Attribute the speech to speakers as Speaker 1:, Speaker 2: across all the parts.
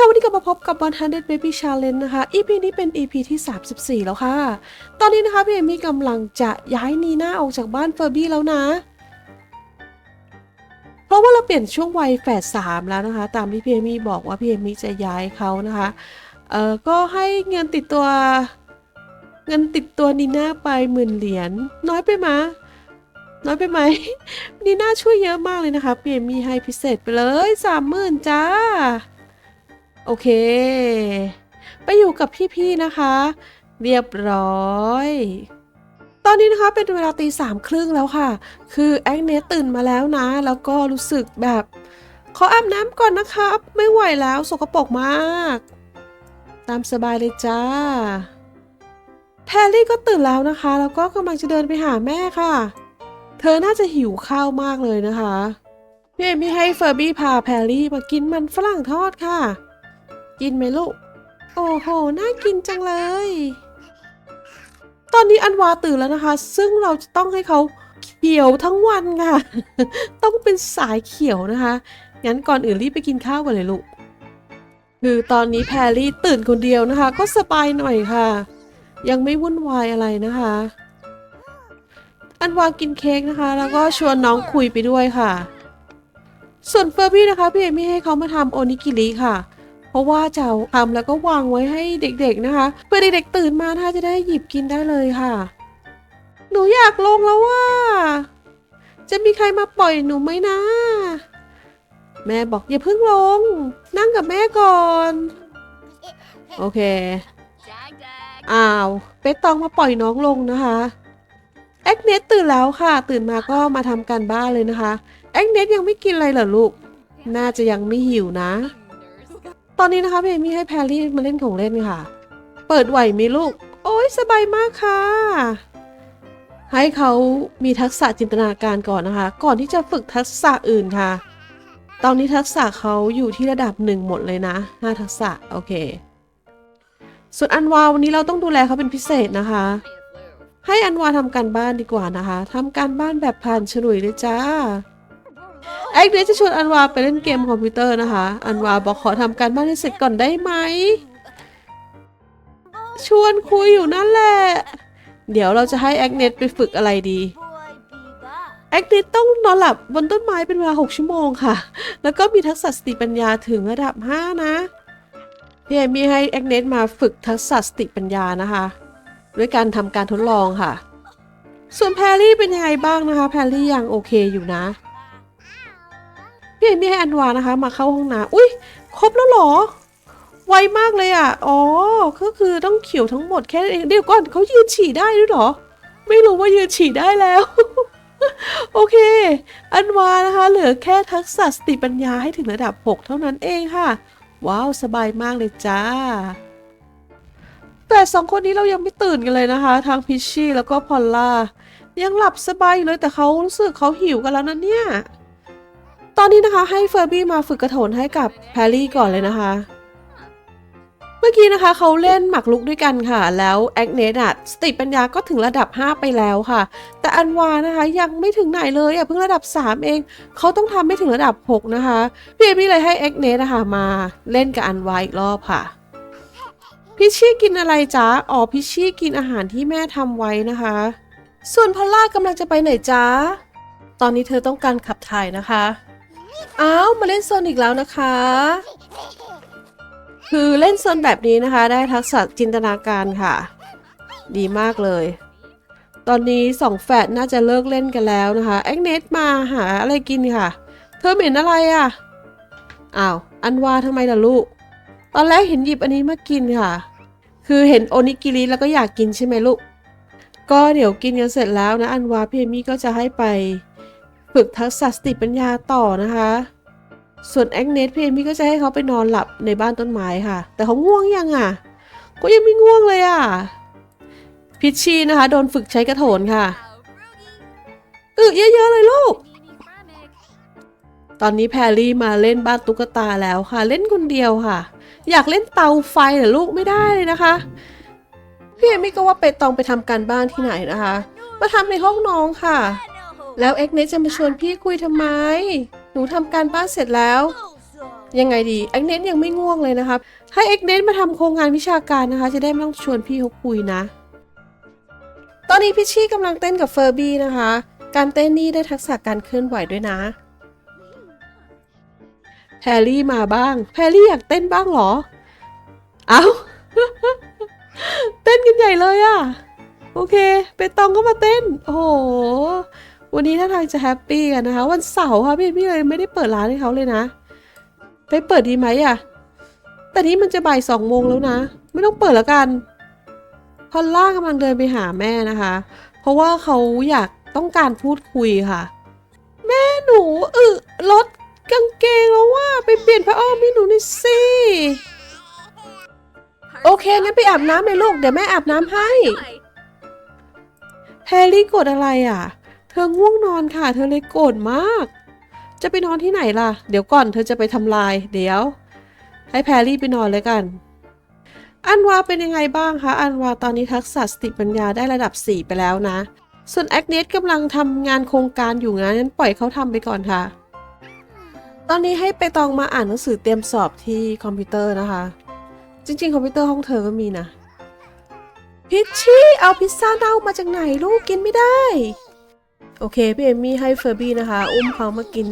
Speaker 1: ค่ะวันนี้ก็มาพบกับ 100 Baby Challenge นะคะ EP นี้เป็น EP ที่ 34 แล้วค่ะ ตอนนี้นะคะพี่เอมี่กำลังจะย้ายนีน่าออกจากบ้านเฟอร์บี้แล้วนะ เพราะว่าเราเปลี่ยนช่วงวัยแฝดสามแล้วนะคะ ตามที่พี่เอมี่บอกว่าพี่เอมี่จะย้ายเขานะคะ เอ่อก็ให้เงินติดตัว เงินติดตัวนีน่าไปหมื่นเหรียญน้อยไปมะน้อยไปไหมนีน่าช่วยเยอะมากเลยนะคะพี่เอมี่ให้พิเศษไปเลยสามหมื่นจ้า โอเค ไปอยู่กับพี่ๆนะคะ เรียบร้อยตอนนี้นะคะเป็นเวลาตีสามครึ่งแล้วค่ะ คือแองเนสตื่นมาแล้วนะ แล้วก็รู้สึกแบบขออาบน้ำก่อนนะครับไม่ไหวแล้วสกปรกมาก ตามสบายเลยจ้าแพรรี่ก็ตื่นแล้วนะคะ แล้วก็กำลังจะเดินไปหาแม่ค่ะ เธอน่าจะหิวข้าวมากเลยนะคะ พี่เอมี่ให้เฟอร์บี้พาแพรรี่มากินมันฝรั่งทอดค่ะ กินไหมลูก โอ้โห น่ากินจังเลย ตอนนี้อันวาตื่นแล้วนะคะ ซึ่งเราจะต้องให้เขาเขียวทั้งวันค่ะ ต้องเป็นสายเขียวนะคะ งั้นก่อนอื่นรีบไปกินข้าวกันเลยลูก คือตอนนี้แพรรี่ตื่นคนเดียวนะคะ ก็สบายหน่อยค่ะ ยังไม่วุ่นวายอะไรนะคะ อันวากินเค้กนะคะ แล้วก็ชวนน้องคุยไปด้วยค่ะ ส่วนเฟอร์บี้นะคะพี่เอมี่ให้เขามาทำโอนิกิริค่ะ เพราะว่าจะทำแล้วก็วางไว้ให้เด็กๆนะคะ เพื่อเด็กๆตื่นมาถ้าจะได้หยิบกินได้เลยค่ะ หนูอยากลงแล้วว่า จะมีใครมาปล่อยหนูไหมนะ แม่บอกอย่าเพิ่งลง นั่งกับแม่ก่อน โอเค อ้าว เปตตองมาปล่อยน้องลงนะคะแอกเนตตื่นแล้วค่ะ ตื่นมาก็มาทำการบ้านเลยนะคะแอกเนตยังไม่กินอะไรเหรอลูก น่าจะยังไม่หิวนะ ตอนนี้นะคะพี่เอมี่ให้แพรรี่มาเล่นของเล่นค่ะ เปิดไหวไหมลูก โอ้ยสบายมากค่ะ ให้เขามีทักษะจินตนาการก่อนนะคะ ก่อนที่จะฝึกทักษะอื่นค่ะ ตอนนี้ทักษะเขาอยู่ที่ระดับหนึ่งหมดเลยนะห้าทักษะโอเค ส่วนอันวาวันนี้เราต้องดูแลเขาเป็นพิเศษนะคะ ให้อันวาทำการบ้านดีกว่านะคะทำการบ้านแบบผ่านฉลุยเลยจ้า แอคเดจะชวนอันวาไปเล่นเกมคอมพิวเตอร์นะคะ อันวาบอกขอทำการบ้านให้เสร็จก่อนได้ไหม ชวนคุยอยู่นั่นแหละ เดี๋ยวเราจะให้แอคเนตไปฝึกอะไรดีแอคเนตต้องนอนหลับบนต้นไม้เป็นเวลา 6 ชั่วโมงค่ะ แล้วก็มีทักษะสติปัญญาถึงระดับ 5 นะพี่เอมี่ให้แอคเนตมาฝึกทักษะสติปัญญานะคะ ด้วยการทำการทดลองค่ะ ส่วนแพรรี่เป็นยังไงบ้างนะคะ แพรรี่ยังโอเคอยู่นะ พี่เอมี่ให้อันวานะคะ มาเข้าห้องน้ำอุ้ยครบแล้วหรอ ไวมากเลยอะ อ๋อ ก็คือต้องเขียวทั้งหมดแค่เองเดี๋ยวก่อนเขายืนฉี่ได้ด้วยเหรอ ไม่รู้ว่ายืนฉี่ได้แล้ว โอเค อันวานะคะ เหลือแค่ทักษะสติปัญญาให้ถึงระดับ 6 เท่านั้นเองค่ะ ว้าว สบายมากเลยจ้าแต่สองคนนี้เรายังไม่ตื่นกันเลยนะคะ ทางพิชชี่แล้วก็พอลล่ายังหลับสบายอยู่เลยแต่เขารู้สึกเขาหิวกันแล้วนะเนี่ย ตอนนี้นะคะให้เฟอร์บี้มาฝึกกระโถนให้กับแพรรี่ก่อนเลยนะคะ เมื่อกี้นะคะเขาเล่นหมากรุกด้วยกันค่ะ แล้วแอกเนตอะสติปัญญาก็ถึงระดับ 5 ไปแล้วค่ะ แต่อันวานะคะยังไม่ถึงไหนเลยอะเพิ่งระดับ 3 เอง เขาต้องทำให้ถึงระดับ 6 นะคะ พี่เอมี่เลยให้แอกเนตนะคะมาเล่นกับอันวาอีกรอบค่ะพิชชี่กินอะไรจ๊ะอ๋อพิชชี่กินอาหารที่แม่ทำไว้นะคะ ส่วนพอลล่ากำลังจะไปไหนจ๊ะ ตอนนี้เธอต้องการขับถ่ายนะคะ อ้าวมาเล่นโซนอีกแล้วนะคะ คือเล่นโซนแบบนี้นะคะ ได้ทักษะจินตนาการค่ะ ดีมากเลย ตอนนี้สองแฝดน่าจะเลิกเล่นกันแล้วนะคะแอกเนตมาหาอะไรกินค่ะ เธอเหม็นอะไรอะ่ะอ้าวอันวาทำไมล่ะลูก ตอนแรกเห็นหยิบอันนี้มากินค่ะ คือเห็นโอนิกิริแล้วก็อยากกินใช่ไหมลูก ก็เดี๋ยวกินกันเสร็จแล้วนะอันวาพี่เอมี่ก็จะให้ไป ฝึกทักษะสติปัญญาต่อนะคะ ส่วนแองเนสเพี่เอมี่ก็จะให้เขาไปนอนหลับในบ้านต้นไม้ค่ะ แต่เขาง่วงยังอะ ก็ยังไม่ง่วงเลยอะ พิชชี่นะคะ โดนฝึกใช้กระโถนค่ะอึเยอะๆเลยลูก ตอนนี้แพรรี่มาเล่นบ้านตุ๊กตาแล้วค่ะ เล่นคนเดียวค่ะ อยากเล่นเตาไฟเหรอลูกไม่ได้เลยนะคะพี่เอมี่ก็ว่าไปตองไปทำการบ้านที่ไหนนะคะ มาทำในห้องน้องค่ะ แล้วเอ็กเนสจะมาชวนพี่คุยทำไม หนูทำการบ้านเสร็จแล้ว ยังไงดีเอ็กเนสยังไม่ง่วงเลยนะคะให้เอ็กเนสมาทำโครงงานวิชาการนะคะ จะได้ไม่ต้องชวนพี่เขาคุยนะ ตอนนี้พิชชี่กำลังเต้นกับเฟอร์บี้นะคะ การเต้นนี่ได้ทักษะการเคลื่อนไหวด้วยนะแพรรี่มาบ้าง แพรรี่อยากเต้นบ้างเหรอ เอาเต้นกันใหญ่เลยอะโอเค ไปตองก็มาเต้น โอ้โห วันนี้ท่าทางจะแฮปปี้กันนะคะ วันเสาร์ค่ะพี่พี่เลยไม่ได้เปิดร้านให้เขาเลยนะ ไปเปิดดีไหมอะแต่นี้มันจะบ่ายสองโมงแล้วนะ ไม่ต้องเปิดแล้วกัน พอลล่ากำลังเดินไปหาแม่นะคะ เพราะว่าเขาอยากต้องการพูดคุยค่ะ แม่หนูอึรถกางเกงแล้วว่าไปเปลี่ยนผ้าอ้อมให้หนูหน่อยสิ โอเคงั้นไปอาบน้ำเลยลูกเดี๋ยวแม่อาบน้ำให้ แฮร์รี่โกรธอะไรอะ เธอง่วงนอนค่ะ เธอเลยโกรธมาก จะไปนอนที่ไหนล่ะ เดี๋ยวก่อนเธอจะไปทำลาย เดี๋ยว ให้แพรรี่ไปนอนเลยกัน อันวาเป็นยังไงบ้างคะ อันวาตอนนี้ทักษะสติปัญญาได้ระดับ 4 ไปแล้วนะ ส่วนแอคเนสกำลังทำงานโครงการอยู่งั้นปล่อยเขาทำไปก่อนค่ะ ตอนนี้ให้ไปตองมาอ่านหนังสือเตรียมสอบที่คอมพิวเตอร์นะคะ จริง ๆ คอมพิวเตอร์ห้องเธอก็มีนะพิชชี่เอาพิซซ่าเน่ามาจากไหนลูกกินไม่ได้ โอเค พี่เอมมี่ให้เฟอร์บี้นะคะ อุ้มเขามากิน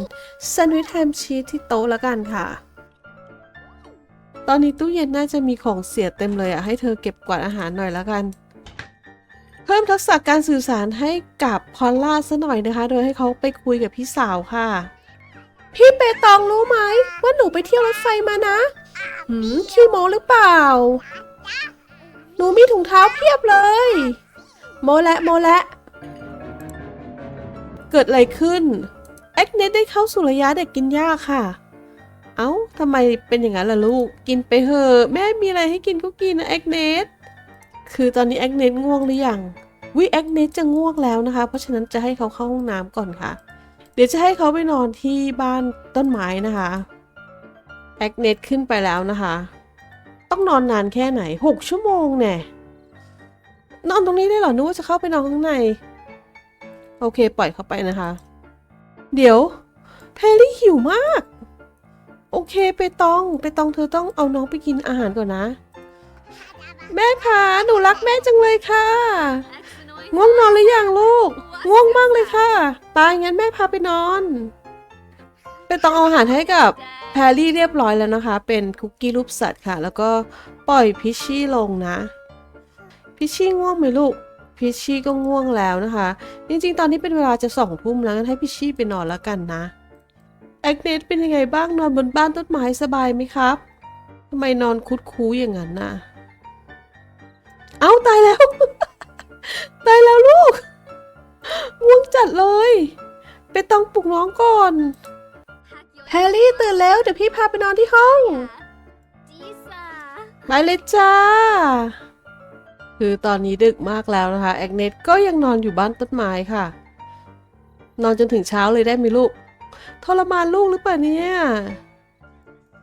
Speaker 1: แซนด์วิชแฮมชีสที่โต๊ะแล้วกันค่ะ ตอนนี้ตู้เย็นน่าจะมีของเสียเต็มเลยอะให้เธอเก็บกวาดอาหารหน่อยแล้วกัน เพิ่มทักษะการสื่อสารให้กับพอลล่าซะหน่อยนะคะ โดยให้เขาไปคุยกับพี่สาวค่ะ พี่เปตองรู้ไหม ว่าหนูไปเที่ยวรถไฟมานะหืมขี้โมหรือเปล่า หนูมีถุงเท้าเพียบเลย โมและโมและ เกิดอะไรขึ้นแอคเนตได้เข้าสู่ระยะเด็กกินยาค่ะ เอ้าทำไมเป็นอย่างนั้นล่ะลูก กินไปเถอะแม่มีอะไรให้กินก็กินนะแอคเนตคือตอนนี้แอคเนตง่วงหรือยังวิแอคเนตจะง่วงแล้วนะคะ เพราะฉะนั้นจะให้เขาเข้าห้องน้ำก่อนค่ะ เดี๋ยวจะให้เขาไปนอนที่บ้านต้นไม้นะคะแอคเนตขึ้นไปแล้วนะคะ ต้องนอนนานแค่ไหน 6 ชั่วโมงแน่นอนตรงนี้ได้เหรอนึกว่าจะเข้าไปนอนข้างใน โอเค ปล่อยเขาไปนะคะ เดี๋ยวแพรรี่หิวมาก โอเค ไปตอง ไปตองเธอต้องเอาน้องไปกินอาหารก่อนนะ แม่คะหนูรักแม่จังเลยค่ะ ง่วงนอนหรือยังลูก ง่วงมากเลยค่ะตายงั้นแม่พาไปนอน ไปต้องเอาอาหารให้กับแพรรี่เรียบร้อยแล้วนะคะ เป็นคุกกี้รูปสัตว์ค่ะ แล้วก็ปล่อยพิชชี่ลงนะ พิชชี่ง่วงไหมลูก พิชชี่ก็ง่วงแล้วนะคะ จริงๆ ตอนนี้เป็นเวลาจะสองทุ่มแล้วงั้นให้พิชชี่ไปนอนแล้วกันนะแอกเนสเป็นยังไงบ้างนอนบนบ้านต้นไม้สบายไหมครับทำไมนอนคุดคู้อย่างนั้นน่ะ เอ้าตายแล้ว ตายแล้วลูกง่วงจัดเลย ไปต้องปลุกน้องก่อนแฮร์รี่ตื่นแล้วเดี๋ยวพี่พาไปนอนที่ห้อง ไปเลยจ้า คือตอนนี้ดึกมากแล้วนะคะแอกเนตก็ยังนอนอยู่บ้านต้นไม้ค่ะ นอนจนถึงเช้าเลยได้ไหมลูกทรมานลูกหรือเปล่าเนี่ย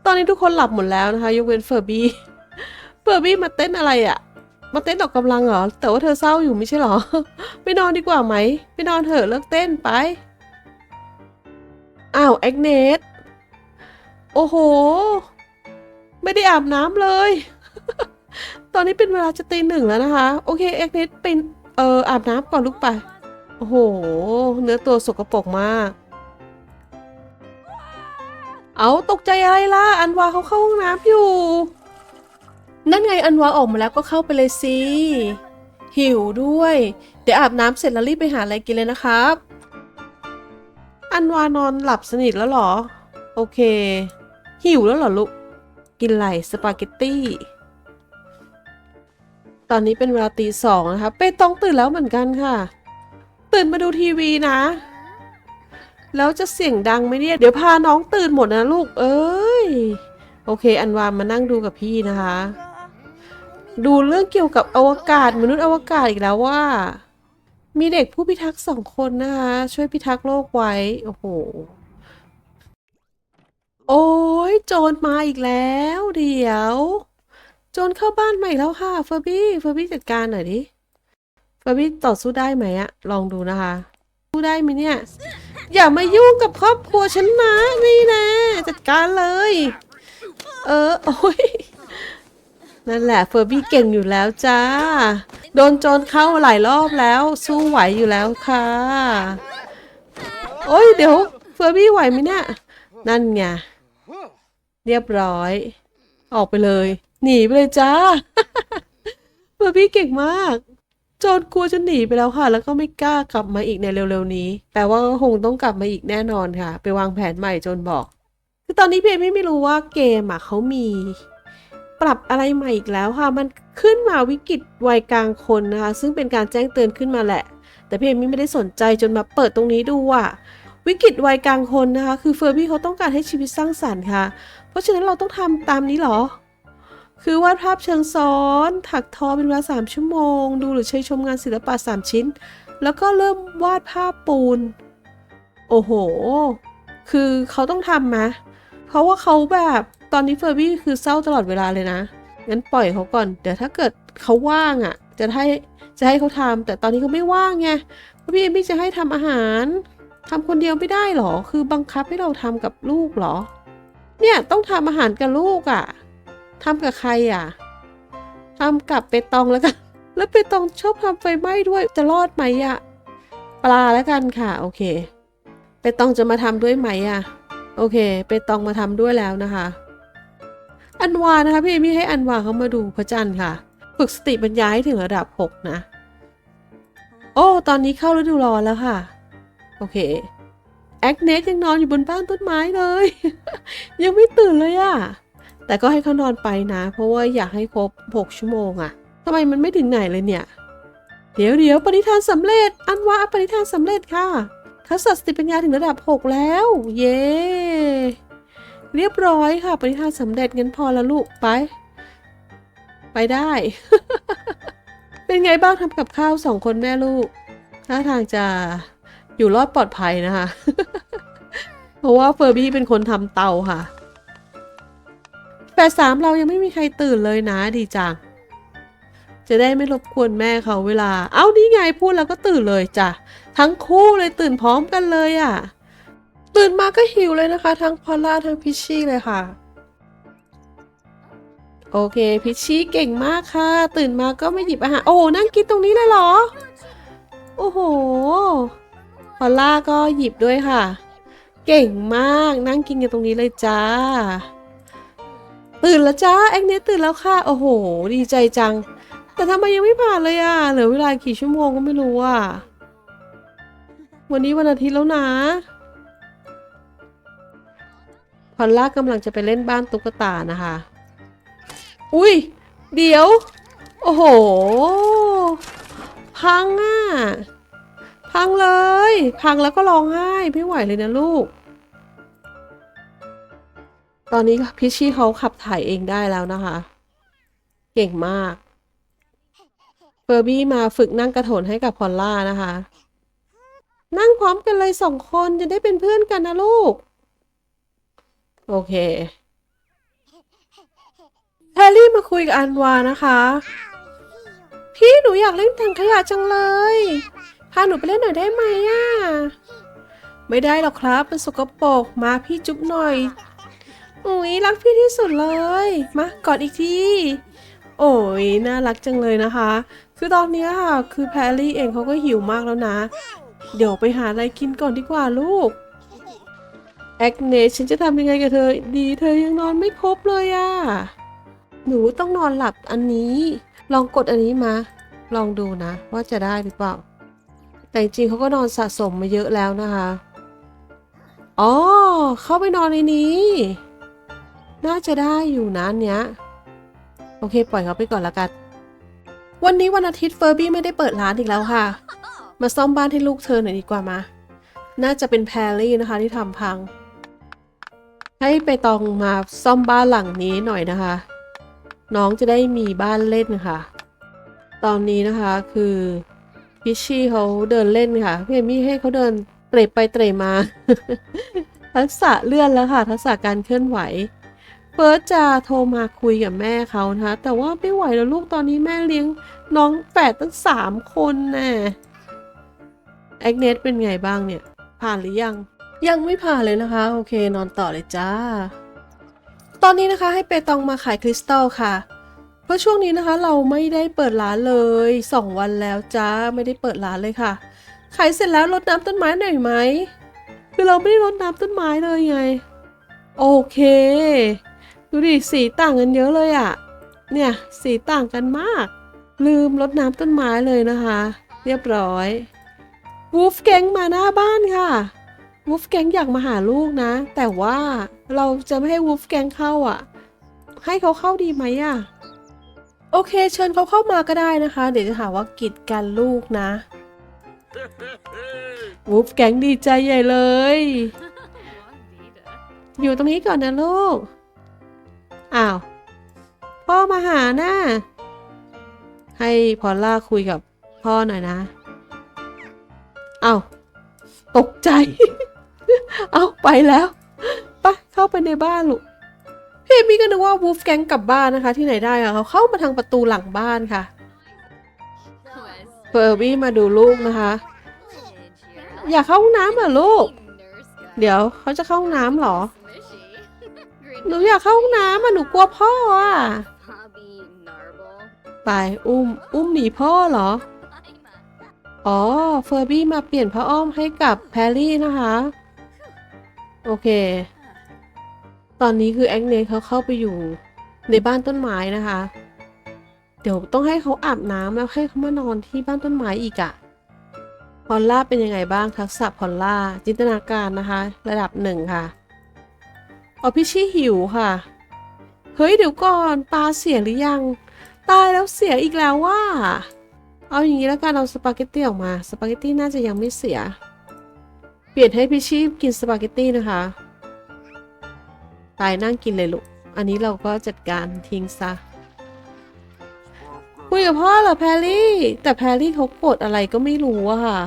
Speaker 1: ตอนนี้ทุกคนหลับหมดแล้วนะคะ ยกเว้นเฟอร์บี้เฟอร์บี้มาเต้นอะไรอะ่ะ มาเต้นออกกำลังเหรอ แต่ว่าเธอเศร้าอยู่ไม่ใช่หรอ ไปนอนดีกว่าไหมไปนอนเถอะเลิกเต้นไปอ้าวแอกเนตโอ้โห ไม่ได้อาบน้ำเลย ตอนนี้เป็นเวลาจะตีหนึ่งแล้วนะคะ โอเคเอ็กเนสเป็นเอออาบน้ำก่อนลูกไป โอ้โห เนื้อตัวสกปรกมาก เอาตกใจอะไรล่ะ อันวาเขาเข้าห้องน้ำอยู่ นั่นไงอันวาออกมาแล้วก็เข้าไปเลยสิหิวด้วย เดี๋ยวอาบน้ำเสร็จแล้วรีบไปหาอะไรกินเลยนะครับ อันวานอนหลับสนิทแล้วหรอ โอเค หิวแล้วหรอลูก กินอะไรสปาเกตตี้ ตอนนี้เป็นเวลาตีสองนะคะเป้ต้องตื่นแล้วเหมือนกันค่ะ ตื่นมาดูทีวีนะ แล้วจะเสียงดังไหมเนี่ย เดี๋ยวพาน้องตื่นหมดนะลูก เอ้ย โอเค อันวามานั่งดูกับพี่นะคะ ดูเรื่องเกี่ยวกับอวกาศมนุษย์อวกาศอีกแล้วว่า มีเด็กผู้พิทักษ์สองคนนะคะ ช่วยพิทักษ์โลกไว้ โอ้โห โอ้ยโจรมาอีกแล้ว เดี๋ยว โจรเข้าบ้านใหม่แล้วค่ะเฟอร์บี้เฟอร์บี้จัดการหน่อยดิเฟอร์บี้ต่อสู้ได้ไหมอะลองดูนะคะสู้ได้ไหมเนี่ย อย่ามายุ่งกับครอบครัวฉันนะนี่นะ จัดการเลย เออโอ้ยนั่นแหละเฟอร์บี้เก่งอยู่แล้วจ้า โดนโจรเข้าหลายรอบแล้ว สู้ไหวอยู่แล้วค่ะ โอ้ยเดี๋ยวเฟอร์บี้ไหวไหมเนี่ย นั่นไงเรียบร้อย ออกไปเลย หนีไปเลยจ้าเฟอร์บี้เก่งมากโจรกลัวจะหนีไปแล้วค่ะ แล้วก็ไม่กล้ากลับมาอีกในเร็วๆนี้ แต่ว่าก็คงต้องกลับมาอีกแน่นอนค่ะ ไปวางแผนใหม่โจนบอก คือตอนนี้พี่เอมี่ไม่รู้ว่าเกมอะเขามี ปรับอะไรใหม่อีกแล้วค่ะ มันขึ้นมาวิกฤตวัยกลางคนนะคะ ซึ่งเป็นการแจ้งเตือนขึ้นมาแหละ แต่พี่เอมี่ไม่ได้สนใจจนมาเปิดตรงนี้ดูว่าวิกฤตวัยกลางคนนะคะ คือเฟอร์บี้เขาต้องการให้ชีวิตสร้างสรรค์ค่ะ เพราะฉะนั้นเราต้องทำตามนี้หรอ คือวาดภาพเชิงซ้อน ถักทอเป็นเวลาสามชั่วโมง ดูหรือใช้ชมงานศิลปะสามชิ้น แล้วก็เริ่มวาดภาพปูน โอ้โห คือเขาต้องทำไหมเพราะว่าเขาแบบตอนนี้เฟอร์บี้คือเศร้าตลอดเวลาเลยนะ งั้นปล่อยเขาก่อน เดี๋ยวถ้าเกิดเขาว่างอะ่ะ จะให้จะให้เขาทำแต่ตอนนี้เขาไม่ว่างไงเพราะพี่เอมี่จะให้ทำอาหารทำคนเดียวไม่ได้หรอ คือบังคับให้เราทำกับลูกเหรอ เนี่ยต้องทำอาหารกับลูกอะ่ะ ทำกับใครอะทำกับเปตองแล้วกัน แล้วเปตองชอบทำไฟไหม้ด้วย จะรอดไหมอะ ปลาแล้วกันค่ะ โอเค เปตองจะมาทำด้วยไหมอะ โอเค เปตองมาทำด้วยแล้วนะคะ อันวานะคะพี่เอมี่ให้อันวาเขามาดูพระจันทร์ค่ะ ฝึกสติปัญญาให้ถึงระดับ 6 นะ โอ้ ตอนนี้เข้าฤดูร้อนแล้วค่ะ โอเคแอคเนสยังนอนอยู่บนบ้านต้นไม้เลย ยังไม่ตื่นเลยอะ แต่ก็ให้เขานอนไปนะ เพราะว่าอยากให้ครบ 6 ชั่วโมงอะทำไมมันไม่ถึงไหนเลยเนี่ย เดี๋ยวเดี๋ยวปณิธานสำเร็จ อันวาปณิธานสำเร็จค่ะทักษะสติปัญญาถึงระดับ 6 แล้ว เย้เรียบร้อยค่ะ ปณิธานสำเร็จงั้นพอแล้วลูกไป ไปได้ เป็นไงบ้างทำกับข้าวสองคนแม่ลูกท่าทางจะอยู่รอดปลอดภัยนะคะ เพราะว่าเฟอร์บี้เป็นคนทำเตาค่ะ แปดสามเรายังไม่มีใครตื่นเลยนะดีจัง จะได้ไม่รบกวนแม่เขาเวลา เอ้านี่ไงพูดแล้วก็ตื่นเลยจ้ะ ทั้งคู่เลยตื่นพร้อมกันเลยอะ่ะ ตื่นมาก็หิวเลยนะคะ ทั้งพอลล่าทั้งพิชชี่เลยค่ะ โอเคพิชชี่เก่งมากค่ะ ตื่นมาก็ไม่หยิบอาหาร โอ้นั่งกินตรงนี้เลยเหรอ โอ้โห พอลล่าก็หยิบด้วยค่ะ เก่งมากนั่งกินกันตรงนี้เลยจ้า ตื่นแล้วจ้าแอกเนสตื่นแล้วค่ะ โอ้โห ดีใจจัง แต่ทำไมยังไม่ผ่านเลยอะ เหลือเวลากี่ชั่วโมงก็ไม่รู้อะ วันนี้วันอาทิตย์แล้วนะพอลล่ากำลังจะไปเล่นบ้านตุ๊กตานะคะ อุ้ย เดี๋ยว โอ้โห พังอะ พังเลย พังแล้วก็ร้องไห้ไม่ไหวเลยนะลูก อนนี้พิชชี่เขาขับถ่ายเองได้แล้วนะคะ เก่งมากเฟอร์บี้มาฝึกนั่งกระโถนให้กับพอลล่านะคะ นั่งพร้อมกันเลยสองคนจะได้เป็นเพื่อนกันนะลูก โอเคแฮร์รี่มาคุยกับอันวานะคะ พี่หนูอยากเล่นถังขยะจังเลย พาหนูไปเล่นหน่อยได้ไหมอะ ไม่ได้หรอกครับมันสกปรกมาพี่จุ๊บหน่อย อุ้ยรักพี่ที่สุดเลย มากอดอีกทีโอ้ยน่ารักจังเลยนะคะ คือตอนนี้ค่ะคือแพรรี่เองเขาก็หิวมากแล้วนะ เดี๋ยวไปหาอะไรกินก่อนดีกว่าลูกแอกเนสฉันจะทำยังไงกับเธอดีเธอยังนอนไม่ครบเลยอะหนูต้องนอนหลับอันนี้ ลองกดอันนี้มา ลองดูนะ ว่าจะได้หรือเปล่า แต่จริงเขาก็นอนสะสมมาเยอะแล้วนะคะ อ๋อ เข้าไปนอนในนี้ น่าจะได้อยู่นะอันเนี้ย โอเค ปล่อยเขาไปก่อนละกัน วันนี้วันอาทิตย์เฟอร์บี้ไม่ได้เปิดร้านอีกแล้วค่ะ มาซ่อมบ้านให้ลูกเธอหน่อยดีกว่ามา น่าจะเป็นแพรลี่นะคะที่ทำพัง ให้ไปตองมาซ่อมบ้านหลังนี้หน่อยนะคะ น้องจะได้มีบ้านเล่นค่ะ ตอนนี้นะคะคือพิชชี่เขาเดินเล่นค่ะพี่เอมี่ให้เขาเดินเตะไปเตะมา ทักษะเลื่อนแล้วค่ะ ทักษะการเคลื่อนไหว เฟิร์สจะโทรมาคุยกับแม่เขานะคะแต่ว่าไม่ไหวแล้วลูกตอนนี้แม่เลี้ยงน้องแฝดตั้งสามคนแน่แอกเนสเป็นไงบ้างเนี่ย ผ่านหรือยัง ยังไม่ผ่านเลยนะคะ โอเคนอนต่อเลยจ้า ตอนนี้นะคะให้เปตองมาขายคริสตัลค่ะ เพราะช่วงนี้นะคะเราไม่ได้เปิดร้านเลยสองวันแล้วจ้าไม่ได้เปิดร้านเลยค่ะ ขายเสร็จแล้วรดน้ำต้นไม้หน่อยไหมคือเราไม่ได้รดน้ำต้นไม้เลยไง โอเค ดูดิสีต่างกันเยอะเลยอะเนี่ยสีต่างกันมาก ลืมรดน้ำต้นไม้เลยนะคะ เรียบร้อยวูฟแกงมาหน้าบ้านค่ะวูฟแกงอยากมาหาลูกนะ แต่ว่าเราจะไม่ให้วูฟแกงเข้าอะ ให้เขาเข้าดีไหมอะ โอเค เชิญเขาเข้ามาก็ได้นะคะ เดี๋ยวจะหาว่ากีดกันลูกนะวูฟแกงดีใจใหญ่เลย อยู่ตรงนี้ก่อนนะลูก อ้าว พ่อมาหานะ่ะให้พอลล่าคุยกับพ่อหน่อยนะเอา้าตกใจ เอาไปแล้วไปเข้าไปในบ้านลูกพี่เอมี่ก็นึกว่าวูฟแกงกลับบ้านนะคะ ที่ไหนได้อะเขาเข้ามาทางประตูหลังบ้านค่ะเฟอร์บี้มาดูลูกนะคะ อยากเข้าห้องน้ำเหรอลูก เดี๋ยวเขาจะเข้าห้องน้ำเหรอ หนูอยากเข้าห้องน้ำอะหนูกลัวพ่ออะไปอุ้ม อุ้มหนีพ่อเหรอ อ๋อ เฟอร์บี้มาเปลี่ยนผ้าอ้อมให้กับแพรรี่นะคะ โอเค ตอนนี้คือแองเนเขาเข้าไปอยู่ในบ้านต้นไม้นะคะ เดี๋ยวต้องให้เขาอาบน้ำแล้วให้เขามานอนที่บ้านต้นไม้อีกอะพอลล่าเป็นยังไงบ้างทักษะพอลล่าจินตนาการนะคะ ระดับหนึ่งค่ะ อ๋อพี่ชี่หิวค่ะ เฮ้ยเดี๋ยวก่อนปลาเสียหรือยัง ตายแล้วเสียอีกแล้วว่า เอาอย่างนี้แล้วกันเอาสปาเกตตี้ออกมา สปาเกตตี้น่าจะยังไม่เสีย เปลี่ยนให้พี่ชีพกินสปาเกตตี้นะคะ ตายนั่งกินเลยลูก อันนี้เราก็จัดการทิ้งซะ คุยกับพ่อเหรอแพรรี่ แต่แพรรี่เขาโกรธอะไรก็ไม่รู้อะค่ะ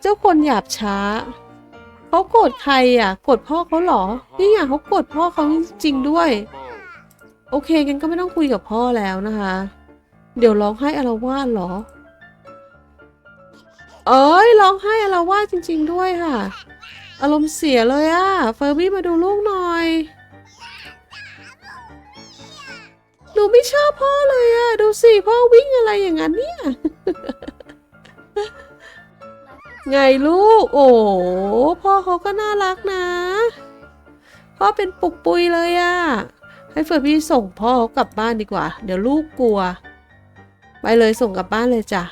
Speaker 1: เจ้าคนหยาบช้า เขาโกรธใครอะโกรธพ่อเขาเหรอนี่ไงเขาโกรธพ่อเขาจริงๆด้วย โอเคงั้นก็ไม่ต้องคุยกับพ่อแล้วนะคะ เดี๋ยวร้องไห้อารวาสเหรอ เอ้ยร้องไห้อารวาสจริง ๆ ด้วยค่ะ อารมณ์เสียเลยอะเฟอร์บี้มาดูลูกหน่อยหนูไม่ชอบพ่อเลยอะ ดูสิพ่อวิ่งอะไรอย่างนั้นเนี่ย ไงลูก โอ้พ่อเขาก็น่ารักนะ พ่อเป็นปุกปุยเลยอะให้เฟอร์บี้ส่งพ่อเขากลับบ้านดีกว่า เดี๋ยวลูกกลัว ไปเลยส่งกลับบ้านเลยจ้ะ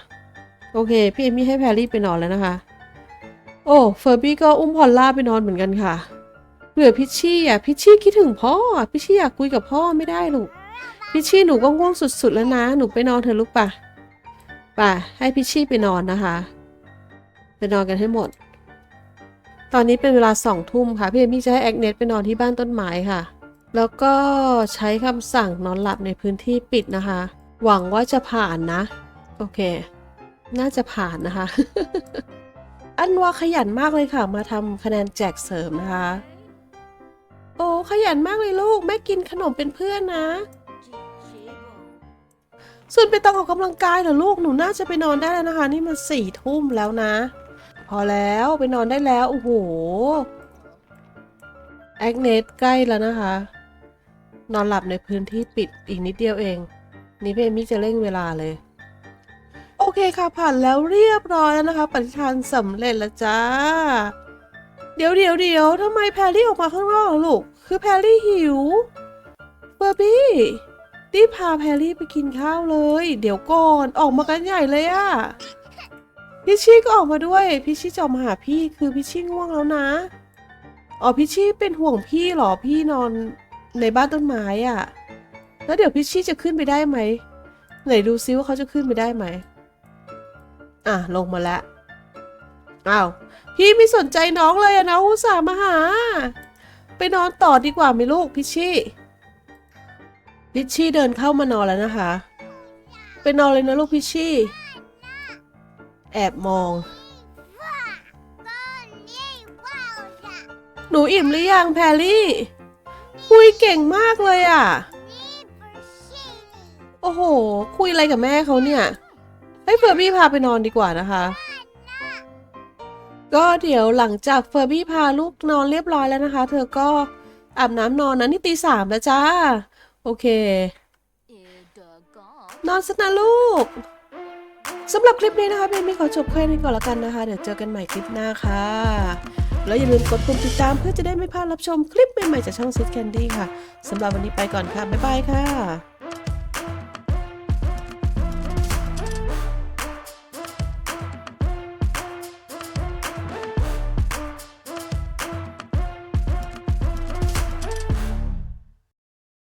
Speaker 1: โอเค พี่เอมี่ให้แพรรี่ไปนอนแล้วนะคะ โอ้เฟอร์บี้ก็อุ้มพอลล่าไปนอนเหมือนกันค่ะเหลือพิชชี่อะพิชชี่คิดถึงพ่อพิชชี่อยากคุยกับพ่อไม่ได้ลูกพิชชี่หนูก็ง่วงสุดๆแล้วนะ หนูไปนอนเถอะลูกป่ะป่ะให้พิชชี่ไปนอนนะคะ ไปนอนกันให้หมด ตอนนี้เป็นเวลาสองทุ่มค่ะ พี่เอมี่จะให้แอคเนสไปนอนที่บ้านต้นไม้ค่ะ แล้วก็ใช้คำสั่งนอนหลับในพื้นที่ปิดนะคะ หวังว่าจะผ่านนะ โอเค น่าจะผ่านนะคะ อันว่าขยันมากเลยค่ะ มาทำคะแนนแจกเสริมนะคะ โอ้ขยันมากเลยลูก แม่กินขนมเป็นเพื่อนนะส่วนไปต้องออกกำลังกายเหรอลูก หนูน่าจะไปนอนได้แล้วนะคะ นี่มันสี่ทุ่มแล้วนะ พอแล้วไปนอนได้แล้ว โอ้โห แอคเนสใกล้แล้วนะคะ นอนหลับในพื้นที่ปิดอีกนิดเดียวเอง นี่พี่เอมี่จะเร่งเวลาเลย โอเคค่ะผ่านแล้วเรียบร้อยแล้วนะคะ ปฏิทานสำเร็จแล้วจ้า เดี๋ยวเดี๋ยวเดี๋ยวทำไมแพรรี่ออกมาข้างนอกลูก คือแพรรี่หิว เบอร์บี้รีบพาแพรรี่ไปกินข้าวเลย เดี๋ยวก่อน ออกมากันใหญ่เลยอะ พี่ชี่ก็ออกมาด้วยพี่ชี่จะออกมาหาพี่คือพี่ชี่ง่วงแล้วนะ อ๋อพี่ชี่เป็นห่วงพี่เหรอพี่นอนในบ้านต้นไม้อะแล้วเดี๋ยวพี่ชี่จะขึ้นไปได้ไหม ไหนดูซิว่าเขาจะขึ้นไปได้ไหม อะลงมาแล้วอ้าวพี่ไม่สนใจน้องเลยอะนะอุตส่าห์มาหา ไปนอนต่อดีกว่าไหมลูกพิชชี่ พิชชี่เดินเข้ามานอนแล้วนะคะ ไปนอนเลยนะลูกพิชชี่ แอบมอง หนูอิ่มหรือยังแพรรี่คุยเก่งมากเลยอะโอ้โห คุยอะไรกับแม่เขาเนี่ยให้เฟอร์บี้พาไปนอนดีกว่านะคะ ก็เดี๋ยวหลังจากเฟอร์บี้พาลูกนอนเรียบร้อยแล้วนะคะ เธอก็อาบน้ำนอนนะนี่ตีสามแล้วจ้า โอเค นอนสักนะลูก สำหรับคลิปนี้นะคะเพนมี่ขอจบแค่นี้ก่อนละกันนะคะ เดี๋ยวเจอกันใหม่คลิปหน้าค่ะ แล้วอย่าลืมกดปุ่มติดตามเพื่อจะได้ไม่พลาดรับชมคลิปใหม่ๆจากช่องซิสแคนดี้ค่ะสำหรับวันนี้ไปก่อนค่ะ บ๊ายบายค่ะ